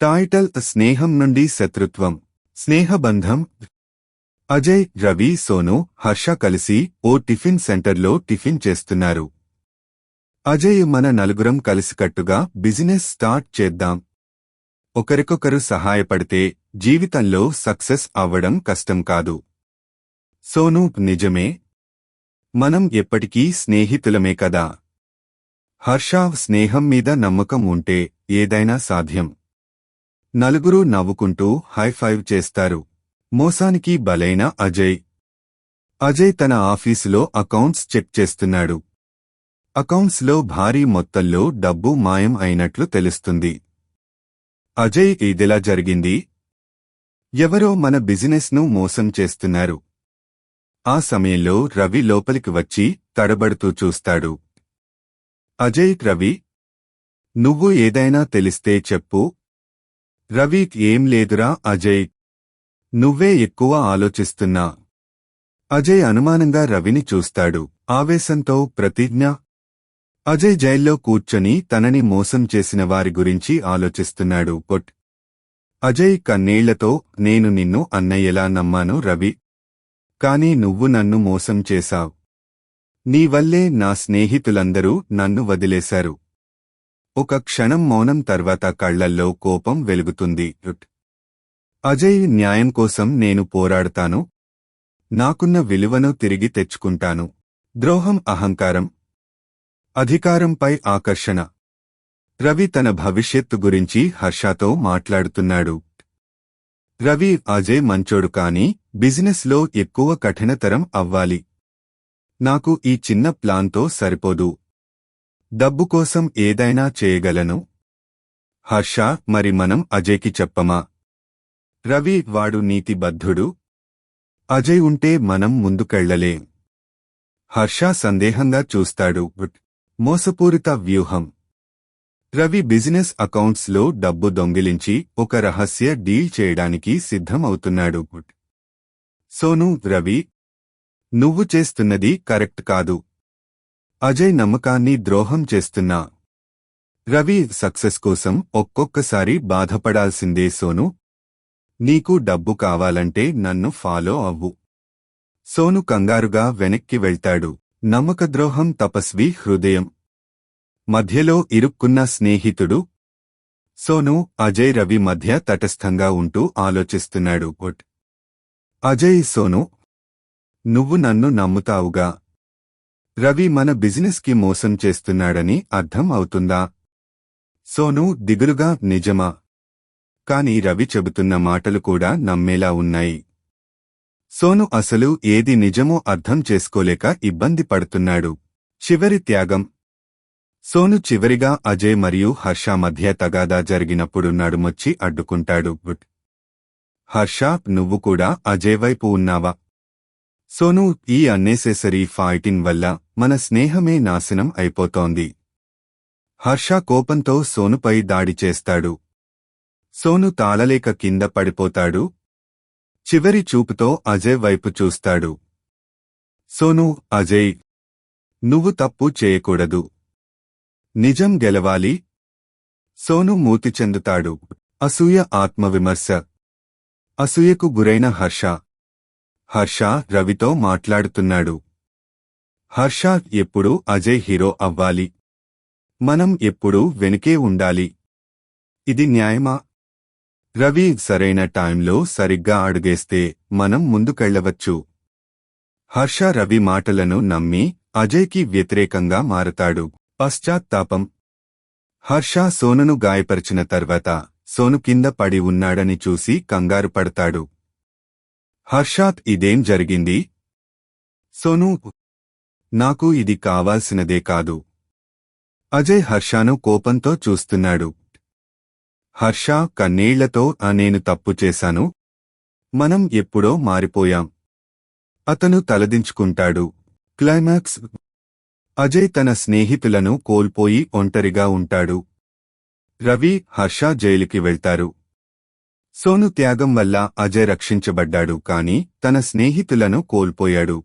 Title స్నేహం నుండి శత్రుత్వం స్నేహబంధం అజయ్ రవి సోను హర్ష కలిసి ఓ టిఫిన్ సెంటర్లో టిఫిన్ చేస్తున్నారు. అజయ్ మన నలుగురం కలిసికట్టుగా బిజినెస్ స్టార్ట్ చేద్దాం. ఒకరికొకరు సహాయపడితే జీవితంలో సక్సెస్ అవ్వడం కష్టం కాదు. సోను నిజమే. మనం ఎప్పటికీ స్నేహితులమే కదా. హర్ష స్నేహం మీద నమ్మకం ఉంటే ఏదైనా సాధ్యం. నలుగురూ నవ్వుకుంటూ హై ఫైవ్ చేస్తారు. మోసానికి బలైన అజయ్. అజయ్ తన ఆఫీసులో అకౌంట్స్ చెక్ చేస్తున్నాడు. అకౌంట్స్లో భారీ మొత్తంలో డబ్బు మాయం అయినట్లు తెలుస్తుంది. అజయ్ ఇదిలా జరిగింది. ఎవరో మన బిజినెస్ను మోసం చేస్తున్నారు. ఆ సమయంలో రవి లోపలికి వచ్చి తడబడుతూ చూస్తాడు. అజయ్ రవి నువ్వు ఏదైనా తెలిస్తే చెప్పు రవి ఏం లేదురా అజయ్. నువ్వే ఎక్కువ ఆలోచిస్తున్నా. అజయ్ అనుమానంగా రవిని చూస్తాడు. ఆవేశంతో ప్రతిజ్ఞ. అజయ్ జైల్లో కూర్చొని తనని మోసం చేసిన వారి గురించి ఆలోచిస్తున్నాడు పొట్. అజయ్ కన్నీళ్ళతో నేను నిన్ను అన్నయ్యలా నమ్మాను రవి. కాని నువ్వు నన్ను మోసం చేశావ్. నీ వల్లే నా స్నేహితులందరూ నన్ను వదిలేశారు. ఒక క్షణం మౌనం తర్వాత కళ్ళల్లో కోపం వెలుగుతుంది. అజయ్ న్యాయం కోసం నేను పోరాడతాను. నాకున్న విలువను తిరిగి తెచ్చుకుంటాను. ద్రోహం అహంకారం. అధికారంపై ఆకర్షణ. రవి తన భవిష్యత్తు గురించి హర్షతో మాట్లాడుతున్నాడు. రవి అజయ్ మంచోడు కాని బిజినెస్లో ఎక్కువ కఠినతరం అవ్వాలి. నాకు ఈ చిన్న ప్లాన్తో సరిపోదు. డబ్బు కోసం ఏదైనా చేయగలను? హర్ష మరి మనం అజయ్కి చెప్పమా? రవి వాడు నీతిబద్ధుడు. అజయ్ ఉంటే మనం ముందుకెళ్ళలే. హర్ష సందేహంగా చూస్తాడు. మోసపూరిత వ్యూహం. రవి బిజినెస్ అకౌంట్స్లో డబ్బు దొంగిలించి ఒక రహస్య డీల్ చేయడానికి సిద్ధమవుతున్నాడు. సోను రవి నువ్వు చేస్తున్నది కరెక్ట్ కాదు. అజయ్ నమ్మకాన్ని ద్రోహం చేస్తున్నా. రవి సక్సెస్ కోసం ఒక్కొక్కసారి బాధపడాల్సిందే సోను. నీకు డబ్బు కావాలంటే నన్ను ఫాలో అవ్వు. సోను కంగారుగా వెనక్కి వెళ్తాడు. నమ్మకద్రోహం తపస్వి హృదయం. మధ్యలో ఇరుక్కున్న స్నేహితుడు. సోను అజయ్ రవి మధ్య తటస్థంగా ఉంటూ ఆలోచిస్తున్నాడు. ఒట్. అజయ్ సోను నువ్వు నన్ను నమ్ముతావుగా? రవి మన బిజినెస్కి మోసం చేస్తున్నాడని అర్థం అవుతుందా? సోను దిగులుగా నిజమా? కాని రవి చెబుతున్న మాటలు కూడా నమ్మేలా ఉన్నాయి. సోను అసలు ఏది నిజమో అర్థం చేసుకోలేక ఇబ్బంది పడుతున్నాడు. చివరి త్యాగం. సోను చివరిగా అజయ్ మరియు హర్ష మధ్య తగాదా జరిగినప్పుడు నడుమొచ్చి అడ్డుకుంటాడు. గుడ్. హర్ష నువ్వు కూడా అజయ్ వైపు ఉన్నావా? సోను ఈ అన్నెసెసరీ ఫైటింగ్ వల్ల మన స్నేహమే నాశనం అయిపోతోంది. హర్ష కోపంతో సోనుపై దాడి చేస్తాడు. సోను తాళలేక కింద పడిపోతాడు. చివరి చూపుతో అజయ్ వైపు చూస్తాడు. సోను అజయ్ నువ్వు తప్పు చేయకూడదు. నిజం గెలవాలి. సోను మూతి చెందుతాడు. అసూయ ఆత్మవిమర్శ. అసూయకు గురైన హర్ష. హర్ష రవితో మాట్లాడుతున్నాడు. హర్ష ఎప్పుడు అజయ్ హీరో అవ్వాలి? మనం ఎప్పుడూ వెనుకే ఉండాలి? ఇది న్యాయమా? రవి సరైన టైంలో సరిగ్గా అడుగేస్తే మనం ముందుకెళ్ళవచ్చు హర్ష రవి మాటలను నమ్మి అజయ్కి వ్యతిరేకంగా మారతాడు. పశ్చాత్తాపం. హర్ష సోనును గాయపరిచిన తర్వాత సోను కింద పడి ఉన్నాడని చూసి కంగారు పడతాడు. హర్షాత్ ఇదేం జరిగింది? సోను నాకు ఇది కావాల్సినదే కాదు. అజయ్ హర్షాను కోపంతో చూస్తున్నాడు. హర్ష కన్నీళ్ళతో "ఆ, నేను తప్పు చేశాను. మనం ఎప్పుడో మారిపోయాం. అతను తలదించుకుంటాడు. క్లైమాక్స్. అజయ్ తన స్నేహితులను కోల్పోయి ఒంటరిగా ఉంటాడు. రవి హర్ష జైలుకి వెళ్తారు. సోను త్యాగం వల్ల అజయ్ రక్షించబడ్డాడు కాని తన స్నేహితులను కోల్పోయాడు.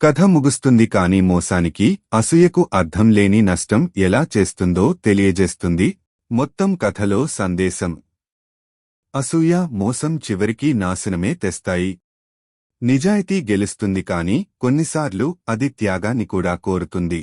కథ ముగుస్తుంది కాని మోసానికి అసూయకు అర్థం లేని నష్టం ఎలా చేస్తుందో తెలియజేస్తుంది మొత్తం కథలో సందేశం. అసూయ మోసం చివరికి నాశనమే తెస్తాయి. నిజాయితీ గెలుస్తుంది కాని కొన్నిసార్లు అది త్యాగాన్ని కూడా కోరుతుంది.